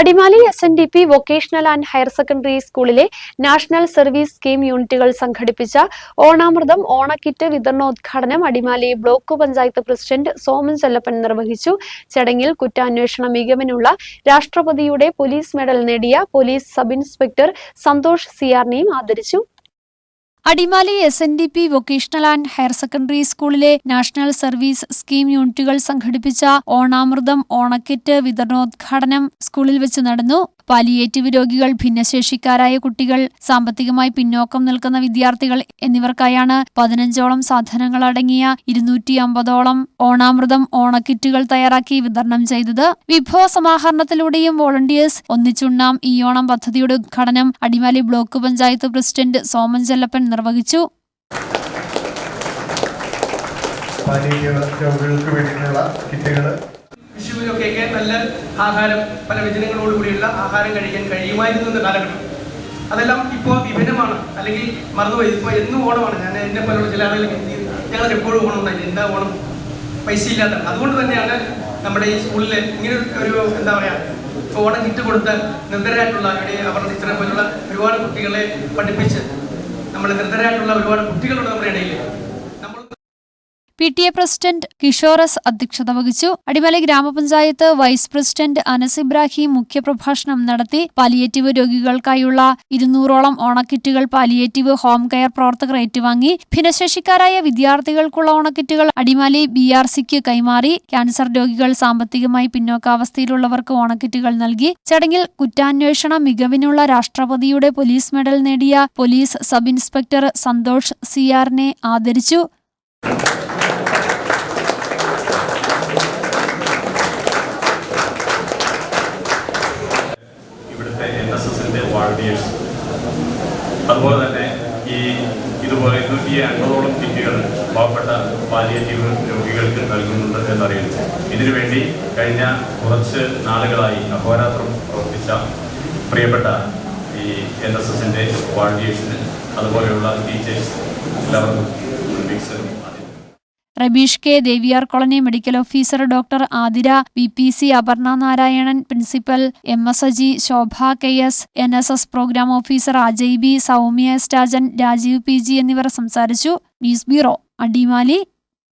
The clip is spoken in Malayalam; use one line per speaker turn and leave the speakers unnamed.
Adimali S N D P vocational and higher secondary സ്കൂളിലെ നാഷണൽ സർവീസ് സ്കീം യൂണിറ്റുകൾ സംഘടിപ്പിച്ച ഓണാമൃതം ഓണക്കിറ്റ് വിതരണോദ്ഘാടനം അടിമാലി ബ്ലോക്ക് പഞ്ചായത്ത് പ്രസിഡന്റ് സോമൻ ചെല്ലപ്പൻ നിർവഹിച്ചു. ചടങ്ങിൽ കുറ്റാന്വേഷണ മികവിനുള്ള രാഷ്ട്രപതിയുടെ പോലീസ് മെഡൽ നേടിയ പോലീസ് സബ് ഇൻസ്പെക്ടർ സന്തോഷ് സിയാറിനെയും ആദരിച്ചു. Adimali S N D P vocational and higher secondary സ്കൂളിലെ നാഷണൽ സർവീസ് സ്കീം യൂണിറ്റുകൾ സംഘടിപ്പിച്ച ഓണാമൃതം ഓണക്കിറ്റ് വിതരണോദ്ഘാടനം സ്കൂളിൽ വെച്ച് നടന്നു. പാലിയേറ്റീവ് രോഗികൾ ഭിന്നശേഷിക്കാരായ കുട്ടികൾ സാമ്പത്തികമായി പിന്നോക്കം നിൽക്കുന്ന വിദ്യാർത്ഥികൾ എന്നിവർക്കായാണ് പതിനഞ്ചോളം സാധനങ്ങൾ അടങ്ങിയ ഇരുന്നൂറ്റി അമ്പതോളം ഓണാമൃതം ഓണക്കിറ്റുകൾ തയ്യാറാക്കി വിതരണം ചെയ്തത്. വിഭവ സമാഹരണത്തിലൂടെയും വോളണ്ടിയേഴ്സ് ഒന്നിച്ചുണ്ണാം ഈ ഓണം പദ്ധതിയുടെ ഉദ്ഘാടനം അടിമാലി ബ്ലോക്ക് പഞ്ചായത്ത് പ്രസിഡന്റ് സോമൻ ചെല്ലപ്പൻ നിർവഹിച്ചു.
രോഗികൾക്ക് വേണ്ടിയിട്ടുള്ള കിറ്റുകൾ
വിഷുവിനൊക്കെ നല്ല ആഹാരം പല വ്യജനങ്ങളോടുകൂടിയുള്ള ആഹാരം കഴിക്കാൻ കഴിയുമായിരുന്നു എന്ന കാലഘട്ടം. അതെല്ലാം ഇപ്പോൾ വിഭിന്നമാണ്. അല്ലെങ്കിൽ മറന്നുപോയി. ഇപ്പോൾ എന്നും ഓണമാണ്. ഞാൻ എന്നെ പോലുള്ള ചില ആളുകൾ ഞങ്ങൾ എപ്പോഴും ഓണം തന്നെ എന്താ ഓണം? പൈസ ഇല്ലാത്ത അതുകൊണ്ട് തന്നെയാണ് നമ്മുടെ ഈ സ്കൂളിൽ ഇങ്ങനെ ഒരു എന്താ പറയുക ഓണം കിറ്റ് കൊടുത്ത് നിർദ്ധരായിട്ടുള്ള അവിടെ അവരുടെ ടീച്ചറെ പോലുള്ള ഒരുപാട് കുട്ടികളെ പഠിപ്പിച്ച് നമ്മൾ നിർദ്ധരായിട്ടുള്ള ഒരുപാട് കുട്ടികളുണ്ട് നമ്മുടെ ഇടയിൽ
പി ടി എ പ്രസിഡന്റ് കിഷോറസ് അധ്യക്ഷത വഹിച്ചു. അടിമലി ഗ്രാമപഞ്ചായത്ത് വൈസ് പ്രസിഡന്റ് അനസ് ഇബ്രാഹിം മുഖ്യപ്രഭാഷണം നടത്തി. പാലിയേറ്റീവ് രോഗികൾക്കായുള്ള ഇരുന്നൂറോളം ഓണക്കിറ്റുകൾ പാലിയേറ്റീവ് ഹോം കെയർ പ്രവർത്തകർ ഏറ്റുവാങ്ങി. ഭിന്നശേഷിക്കാരായ വിദ്യാർത്ഥികൾക്കുള്ള ഓണക്കിറ്റുകൾ അടിമാലി ബി ആർ സിക്ക് കൈമാറി. ക്യാൻസർ രോഗികൾ സാമ്പത്തികമായി പിന്നോക്കാവസ്ഥയിലുള്ളവർക്ക് ഓണക്കിറ്റുകൾ നൽകി. ചടങ്ങിൽ കുറ്റാന്വേഷണ മികവിനുള്ള രാഷ്ട്രപതിയുടെ പോലീസ് മെഡൽ നേടിയ പോലീസ് സബ് ഇൻസ്പെക്ടർ സന്തോഷ് സിയാറിനെ ആദരിച്ചു
ഇവിടുത്തെ എൻ എസ് എസിന്റെ അതുപോലെ തന്നെ ഈ ഇതുപോലെ ഇരുന്നൂറ്റി അൻപതോളം കിറ്റുകൾ പാവപ്പെട്ട പാലിയേറ്റീവ് രോഗികൾക്ക് നൽകുന്നുണ്ട് എന്നറിയുന്നു. ഇതിനുവേണ്ടി കഴിഞ്ഞ കുറച്ച് നാളുകളായി അഹോരാത്രം പ്രവർത്തിച്ച പ്രിയപ്പെട്ട ഈ എൻ എസ് എസിന്റെ വാളണ്ടിയേഴ്സിന് അതുപോലെയുള്ള ടീച്ചേഴ്സ് എല്ലാവർക്കും മിക്സറും
Rabeesh K Deviyar colony medical officer doctor Athira V P C Aparna Narayanan principal M S Aji Shobha K S N S S programme officer Ajay B Soumya S Rajan Rajeev P G എന്നിവർ സംസാരിച്ചു. News bureau Adimali.